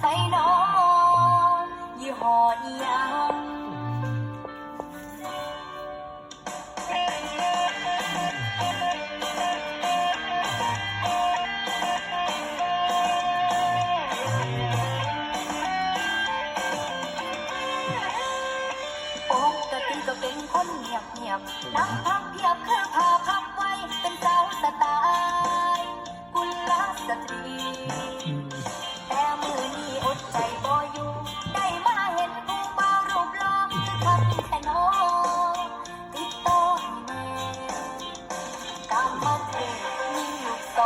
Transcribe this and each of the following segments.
ใส่น้อยี่ห้ออีหยังปกติก็เป็นคนเงียบเงียบๆนั่งพับเพียบคือพาพับไว้เป็นสาวสไตล์กุลสตรี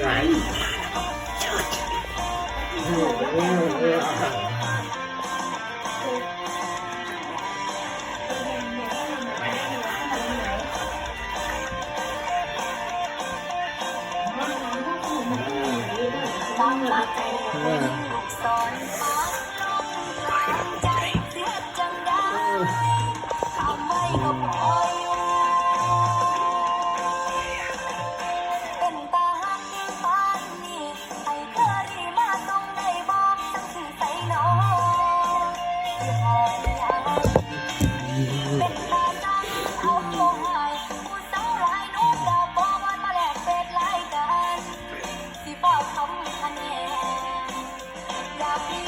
ไหนต้องรักใจซ้อนฟ้า คะแนนอยากมี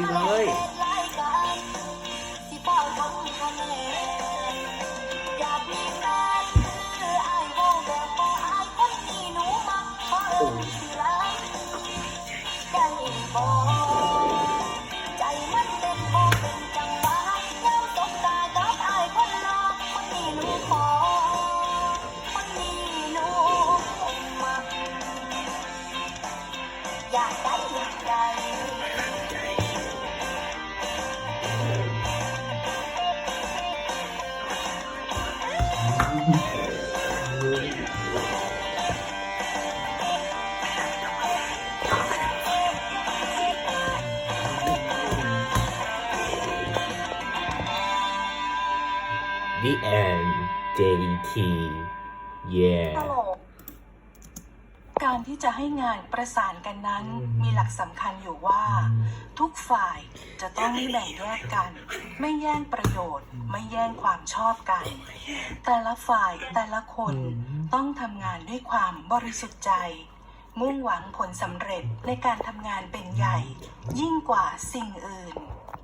เลย The End JT Yeah ตลกการที่จะให้งานประสานกันนั้น มีหลักสำคัญอยู่ว่า ทุกฝ่ายจะต้องไม่แบ่งแยกกัน ไม่แย่งประโยชน์ ไม่แย่งความชอบกัน แต่ละฝ่ายแต่ละคนต้องทำงานด้วยความบริสุทธิ์ใจ มุ่งหวังผลสำเร็จในการทำงานเป็นใหญ่ ยิ่งกว่าสิ่งอื่น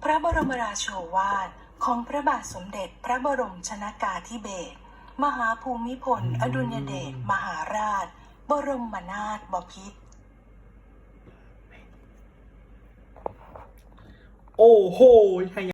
พระบรมราโชวาท ของพระบาทสมเด็จพระบรมชนากาธิเบศรมหาภูมิพล อดุลยเดชมหาราช บรมนาถบพิตรโอ้โห